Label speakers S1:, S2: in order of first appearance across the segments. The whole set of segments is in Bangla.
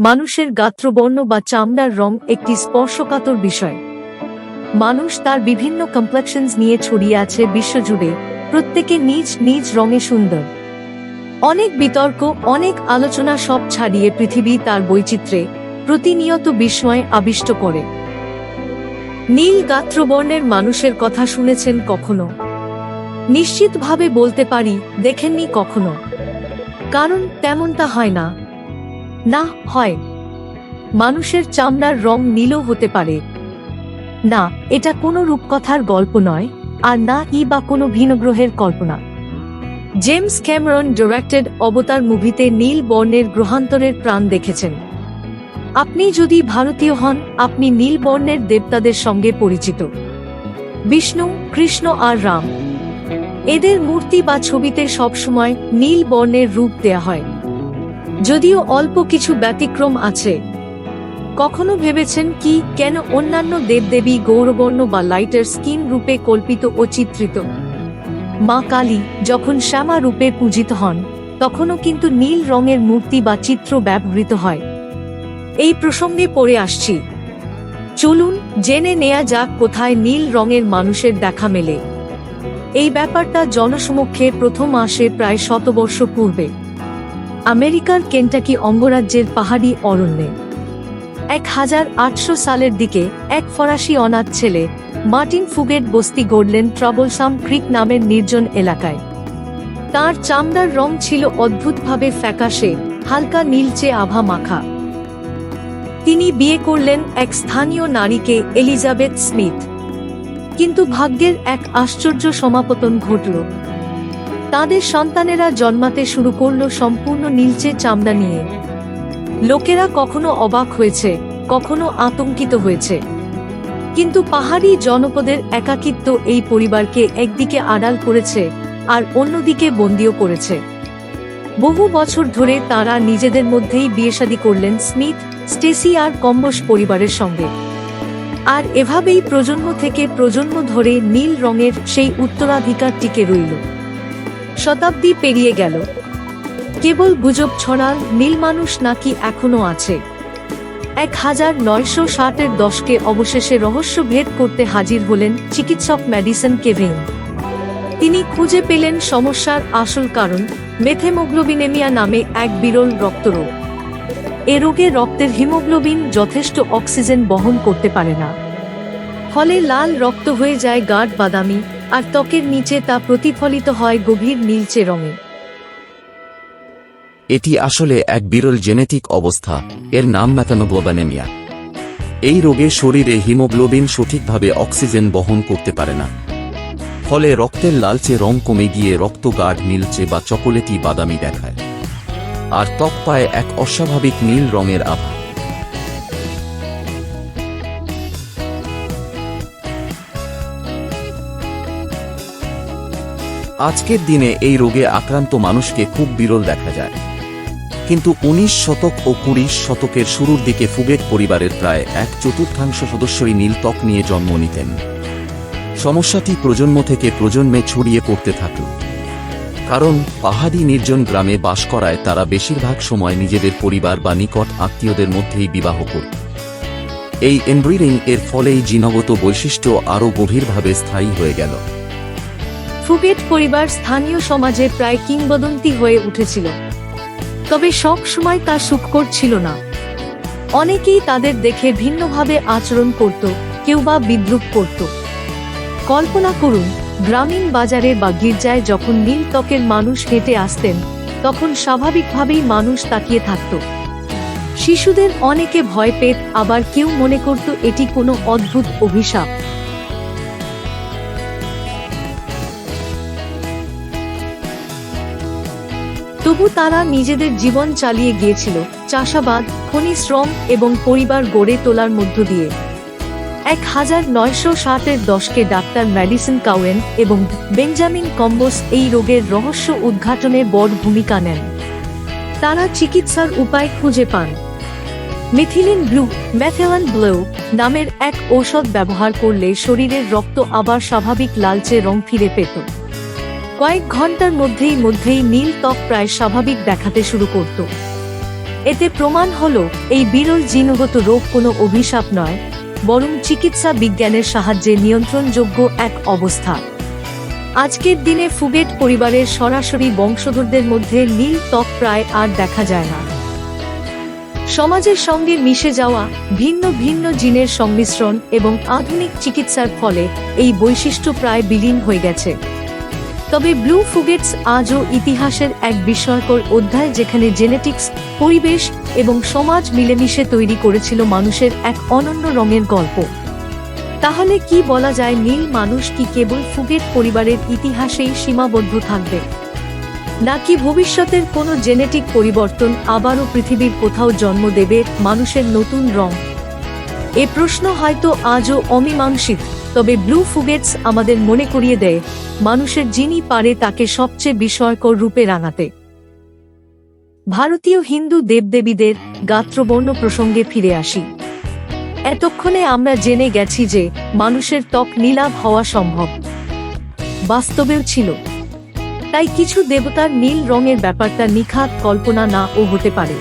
S1: মানুষের গাত্রবর্ণ বা চামড়ার রং একটি স্পর্শকাতর বিষয়। মানুষ তার বিভিন্ন কমপ্লেকশনস নিয়ে ছড়িয়ে আছে বিশ্বজুড়ে, প্রত্যেকে নিজ নিজ রঙে সুন্দর। অনেক বিতর্ক, অনেক আলোচনা সব ছাড়িয়ে পৃথিবী তার বৈচিত্র্যে প্রতিনিয়ত বিস্ময় আবিষ্ট করে। নীল গাত্রবর্ণের মানুষের কথা শুনেছেন কখনো? নিশ্চিতভাবে বলতে পারি, দেখেননি কখনো? কারণ তেমনটা হয় না। না, হয়। মানুষের চামড়ার রং নীলও হতে পারে। না, এটা কোনো রূপকথার গল্প নয়, আর না ই বা কোনো ভিনগ্রহের কল্পনা। জেমস ক্যামেরন ডিরেক্টেড অবতার মুভিতে নীল বর্ণের গ্রহান্তরের প্রাণ দেখেছেন। আপনি যদি ভারতীয় হন, আপনি নীল বর্ণের দেবতাদের সঙ্গে পরিচিত। বিষ্ণু, কৃষ্ণ আর রাম। এদের মূর্তি বা ছবিতে সবসময় নীল বর্ণের রূপ দেয়া হয়। যদিও অল্প কিছু ব্যতিক্রম আছে। কখনো ভেবেছেন কি, কেন অন্যান্য দেবদেবী গৌরবর্ণ বা লাইটার স্কিন রূপে কল্পিত ও চিত্রিত? মা কালী যখন শ্যামা রূপে পূজিত হন, তখনও কিন্তু নীল রঙের মূর্তি বা চিত্র ব্যবহৃত হয়। এই প্রসঙ্গে পড়ে আসছি। চলুন জেনে নেয়া যাক কোথায় নীল রঙের মানুষের দেখা মেলে। এই ব্যাপারটা জনসমক্ষে প্রথম আসে প্রায় শতবর্ষ পূর্বে। আমেরিকার কেন্টাকি অঙ্গরাজ্যের পাহাড়ি অরণ্যে। এক হাজার আটশো সালের দিকে এক ফরাসি অনাথ ছেলে মার্টিন ফুগেট বস্তি গড়লেন ট্রাবলসাম ক্রিক নামের নির্জন এলাকায়। তার চামড়ার রং ছিল অদ্ভুতভাবে ফ্যাকাশে, হালকা নীলচে আভা মাখা। তিনি বিয়ে করলেন এক স্থানীয় নারীকে, এলিজাবেথ স্মিথ। কিন্তু ভাগ্যের এক আশ্চর্য সমাপতন ঘটল। তাদের সন্তানেরা জন্মাতে শুরু করল সম্পূর্ণ নীলচে চামড়া নিয়ে। লোকেরা কখনো অবাক হয়েছে, কখনো আতঙ্কিত হয়েছে। কিন্তু পাহাড়ি জনপদের একাকিত্ব এই পরিবারকে একদিকে আড়াল করেছে আর অন্যদিকে বন্দিও করেছে। বহু বছর ধরে তারা নিজেদের মধ্যেই বিয়েশাদী করলেন স্মিথ, স্টেসি আর কম্বস পরিবারের সঙ্গে। আর এভাবেই প্রজন্ম থেকে প্রজন্ম ধরে নীল রঙের সেই উত্তরাধিকার টিকে রইল। শতাব্দী পেরিয়ে গেল। কেবল গুজব ছড়াল নীল মানুষ নাকি এখনও আছে? এক হাজার নয়শো ষাটের দশকে অবশেষে রহস্য ভেদ করতে হাজির হলেন চিকিৎসক ম্যাডিসন কেভিন। তিনি খুঁজে পেলেন সমস্যার আসল কারণ, মেথেমোগ্লোবিনেমিয়া নামে এক বিরল রক্তরোগ। এ রোগে রক্তের হিমোগ্লোবিন যথেষ্ট অক্সিজেন বহন করতে পারে না। ফলে লাল রক্ত হয়ে যায় গাঢ় বাদামি আর ত্বকের নিচে তা প্রতিফলিত হয় গভীর নীলচে রঙে।
S2: এটি আসলে এক বিরল জেনেটিক অবস্থা, এর নাম ম্যাথানোগ্লোবানেমিয়া এই রোগে শরীরে হিমোগ্লোবিন সঠিকভাবে অক্সিজেন বহন করতে পারে না। ফলে রক্তের লালচে রং কমে গিয়ে রক্ত গাঢ় নীলচে বা চকোলেটি বাদামি দেখায়। আর ত্বক পায় এক অস্বাভাবিক নীল রঙের আভা। আজকের দিনে এই রোগে আক্রান্ত মানুষকে খুব বিরল দেখা যায়। কিন্তু উনিশ শতক ও কুড়ি শতকের শুরুর দিকে ফুগেট পরিবারের প্রায় এক চতুর্থাংশ সদস্যই নীল ত্বক নিয়ে জন্ম নিতেন। সমস্যাটি প্রজন্ম থেকে প্রজন্মে ছড়িয়ে পড়তে থাকল। কারণ পাহাড়ি নির্জন গ্রামে বাস করায় তারা বেশিরভাগ সময় নিজেদের পরিবার বা নিকট আত্মীয়দের মধ্যেই বিবাহ করত এই এনব্রিডিং এর ফলেই জিনগত বৈশিষ্ট্য আরও গভীরভাবে স্থায়ী হয়ে গেল।
S1: ফুগেট পরিবার স্থানীয় সমাজে প্রায় কিংবদন্তি হয়ে উঠেছিল। তবে সব সময় তা সুখকর ছিল না। অনেকেই তাদের দেখে ভিন্নভাবে আচরণ করত, কেউ বা বিদ্রুপ করত। কল্পনা করুন, গ্রামীণ বাজারে বা গির্জায় যখন নীল ত্বকের মানুষ হেঁটে আসতেন, তখন স্বাভাবিকভাবেই মানুষ তাকিয়ে থাকত। শিশুদের অনেকে ভয় পেত, আবার কেউ মনে করত এটি কোনো অদ্ভুত অভিশাপ। তবু তারা নিজেদের জীবন চালিয়ে গিয়েছিল, চাষাবাদ, খনি শ্রম এবং পরিবার গড়ে তোলার মধ্য দিয়ে। এক হাজার নয়শো ষাটের দশকে ডাক্তার ম্যাডিসন কাউয়েন এবং বেঞ্জামিন কম্বোস এই রোগের রহস্য উদ্ঘাটনে বড় ভূমিকা নেন। তারা চিকিৎসার উপায় খুঁজে পান। মিথিলিন ব্লু ম্যাথেলান ব্লু নামের এক ঔষধ ব্যবহার করলে শরীরের রক্ত আবার স্বাভাবিক লালচে রং ফিরে পেত। কয়েক ঘণ্টার মধ্যেই মধ্যেই নীল ত্বক প্রায় স্বাভাবিক দেখাতে শুরু করত। এতে প্রমাণ হলো, এই বিরল জিনগত রোগ কোনো অভিশাপ নয়, বরং চিকিৎসা বিজ্ঞানের সাহায্যে নিয়ন্ত্রণযোগ্য এক অবস্থা। আজকের দিনে ফুগেট পরিবারের সরাসরি বংশধরদের মধ্যে নীল ত্বক প্রায় আর দেখা যায় না। সমাজের সঙ্গে মিশে যাওয়া, ভিন্ন ভিন্ন জিনের সংমিশ্রণ এবং আধুনিক চিকিৎসার ফলে এই বৈশিষ্ট্য প্রায় বিলীন হয়ে গেছে। তবে ব্লু ফুগেটস আজও ইতিহাসের এক বিস্ময়কর অধ্যায় যেখানে জেনেটিক্স, পরিবেশ এবং সমাজ মিলেমিশে তৈরি করেছিল মানুষের এক অনন্য রঙের গল্প। তাহলে কি বলা যায় নীল মানুষ কি কেবল ফুগেট পরিবারের ইতিহাসেই সীমাবদ্ধ থাকবে? নাকি ভবিষ্যতের কোনো জেনেটিক পরিবর্তন আবারও পৃথিবীর কোথাও জন্ম দেবে মানুষের নতুন রং? এ প্রশ্ন হয়তো আজও অমীমাংসিত। তবে ব্লু ফুগেটস আমাদের মনে করিয়ে দেয়, মানুষের যিনি পারে তাকে সবচেয়ে বিস্ময়কর রূপে রাঙাতে। ভারতীয় হিন্দু দেবদেবীদের গাত্রবর্ণ প্রসঙ্গে ফিরে আসি। এতক্ষণে আমরা জেনে গেছি যে মানুষের ত্বক নীলাভ হওয়া সম্ভব। বাস্তবেও ছিল। তাই কিছু দেবতার নীল রঙের ব্যাপারটা নিখাত কল্পনা না ও হতে পারে।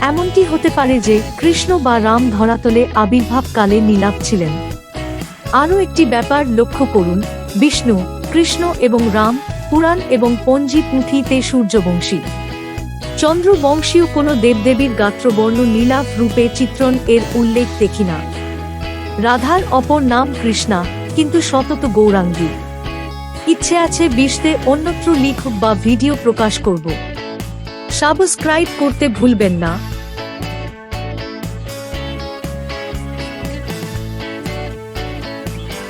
S1: এমনটি হতে পারে যে কৃষ্ণ বা রাম ধরাতলে আবির্ভাবকালে নীলাভ ছিলেন। আরও একটি ব্যাপার লক্ষ্য করুন, বিষ্ণু, কৃষ্ণ এবং রাম, পুরাণ এবং পঞ্জি পুঁথিতে সূর্যবংশী। চন্দ্রবংশীয় কোনো দেবদেবীর গাত্রবর্ণ নীলাভ রূপে চিত্রণ এর উল্লেখ দেখি না। রাধার অপর নাম কৃষ্ণা, কিন্তু সতত গৌরাঙ্গী। ইচ্ছে আছে বিশতে অন্যত্র লিখ বা ভিডিও প্রকাশ করব। সাবস্ক্রাইব করতে ভুলবেন না।